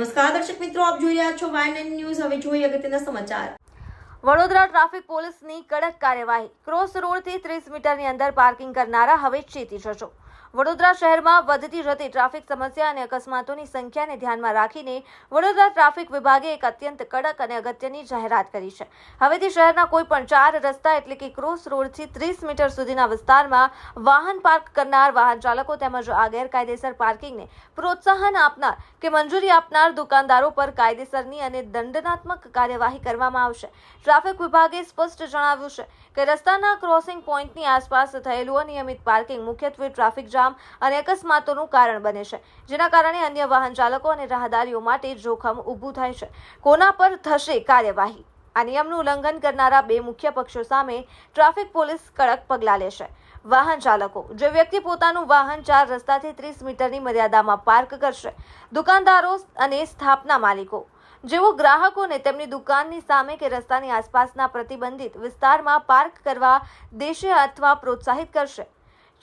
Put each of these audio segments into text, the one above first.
નમસ્કાર, દર્શક મિત્રો, આપ જોઈ રહ્યા છો વાયન ન્યૂઝ. હવે જોઈએ અગત્યના સમાચાર. વડોદરા ટ્રાફિક પોલીસની કડક કાર્યવાહી. ક્રોસ રોડથી ત્રીસ મીટરની અંદર પાર્કિંગ કરનારા હવે ચેતી જશો. વડોદરા શહેરમાં વધતી જતી ટ્રાફિક સમસ્યા અને અકસ્માતોની સંખ્યાને ધ્યાનમાં રાખીને વડોદરા ટ્રાફિક વિભાગે એક અત્યંત કડક અને અગત્યની જાહેરાત કરી છે. હવેથી શહેરના કોઈ પણ ચાર રસ્તા એટલે કે ક્રોસ રોડથી ત્રીસ મીટર સુધીના વિસ્તારમાં વાહન પાર્ક કરનાર વાહન ચાલકો તેમજ આ ગેરકાયદેસર પાર્કિંગને પ્રોત્સાહન આપનાર કે મંજૂરી આપનાર દુકાનદારો પર કાયદેસરની અને દંડનાત્મક કાર્યવાહી કરવામાં આવશે. ટ્રાફિક વિભાગે સ્પષ્ટ જણાવ્યું છે કે રસ્તાના ક્રોસિંગ પોઈન્ટની આસપાસ થયેલું અનિયમિત પાર્કિંગ મુખ્યત્વે ટ્રાફિક જામ અને અકસ્માતોનું કારણ બને છે, જેના કારણે અન્ય વાહન ચાલકો અને રાહદારીઓ માટે જોખમ ઊભું થાય છે. કોના પર થશે કાર્યવાહી? આ નિયમનું ઉલ્લંઘન કરનારા બે મુખ્ય પક્ષો સામે ટ્રાફિક પોલીસ કડક પગલાં લેશે. વાહન ચાલકો, જે વ્યક્તિ પોતાનું વાહન ચાર રસ્તાથી ત્રીસ મીટરની મર્યાદામાં પાર્ક કરશે, દુકાનદારો અને સ્થાપના માલિકો, જેઓ ગ્રાહકોને તેમની દુકાનની સામે કે રસ્તાની આસપાસના પ્રતિબંધિત વિસ્તારમાં પાર્ક કરવા દેશે અથવા પ્રોત્સાહિત કરશે.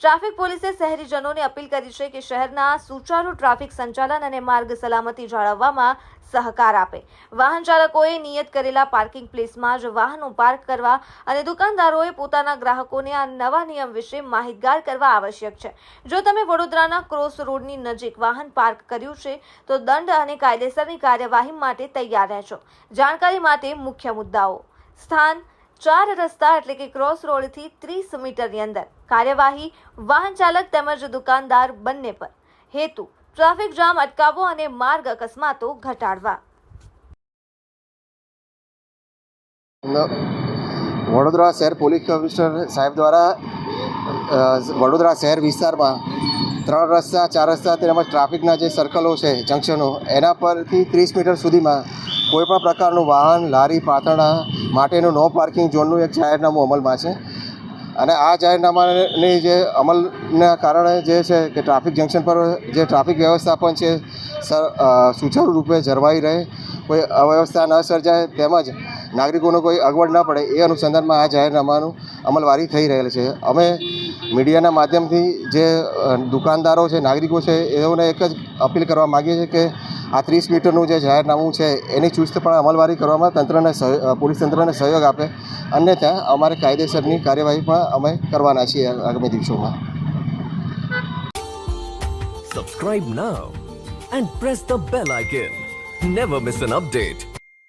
ટ્રાફિક પોલીસે શહેરીજનોને અપીલ કરી છે કે શહેરના સુચારુ ટ્રાફિક સંચાલન અને માર્ગ સલામતી જાળવવામાં સહકાર આપે. વાહન ચાલકોએ નિયત કરેલા પાર્કિંગ પ્લેસમાં જ વાહનો પાર્ક કરવા અને દુકાનદારોએ પોતાના ગ્રાહકોને આ નવા નિયમ વિશે માહિતગાર કરવા આવશ્યક છે. જો તમે વડોદરાના ક્રોસ રોડની નજીક વાહન પાર્ક કર્યું છે, તો દંડ અને કાયદેસરની કાર્યવાહી માટે તૈયાર રહેશો. જાણકારી માટે મુખ્ય મુદ્દાઓ. સ્થાન ચાર રસ્તા એટલે કે ક્રોસ રોડથી ત્રીસ મીટરની અંદર. કાર્યવાહી, વાહન ચાલક તેમજ દુકાનદાર બંને પર. હેતુ, ટ્રાફિક જામ અટકાવવો અને માર્ગ અકસ્માતો ઘટાડવા. વડોદરા શહેર પોલીસ કમિશનર સાહેબ દ્વારા વડોદરા શહેર વિસ્તારમાં ત્રણ રસ્તા, ચાર રસ્તા તેમજ ટ્રાફિકના જે સર્કલો છે જંકશનો એના પરથી ત્રીસ મીટર સુધીમાં કોઈપણ પ્રકારનું વાહન, લારી પાતળા માટેનું નો પાર્કિંગ ઝોનનું એક જાહેરનામું અમલમાં છે. અને આ જાહેરનામાની જે અમલના કારણે જે છે કે ટ્રાફિક જંકશન પર જે ટ્રાફિક વ્યવસ્થાપન છે, સર રૂપે જળવાઈ રહે, કોઈ અવ્યવસ્થા ન સર્જાય તેમજ નાગરિકોને કોઈ અગવડ ન પડે એ અનુસંધાનમાં આ જાહેરનામાનું અમલવારી થઈ રહેલ છે. અમે મીડિયાના માધ્યમથી જે દુકાનદારો છે, નાગરિકો છે, એઓને એક જ અપીલ કરવા માગીએ છીએ કે આ ત્રીસ મીટરનું જે જાહેરનામું છે, એની ચુસ્તપણે અમલવારી કરવામાં તંત્રને પોલીસ તંત્રને સહયોગ આપે. અન્યથા અમારે કાયદેસરની કાર્યવાહી પણ અમે કરવાના છીએ આગામી દિવસોમાં. Subscribe now and press the bell icon never miss an update.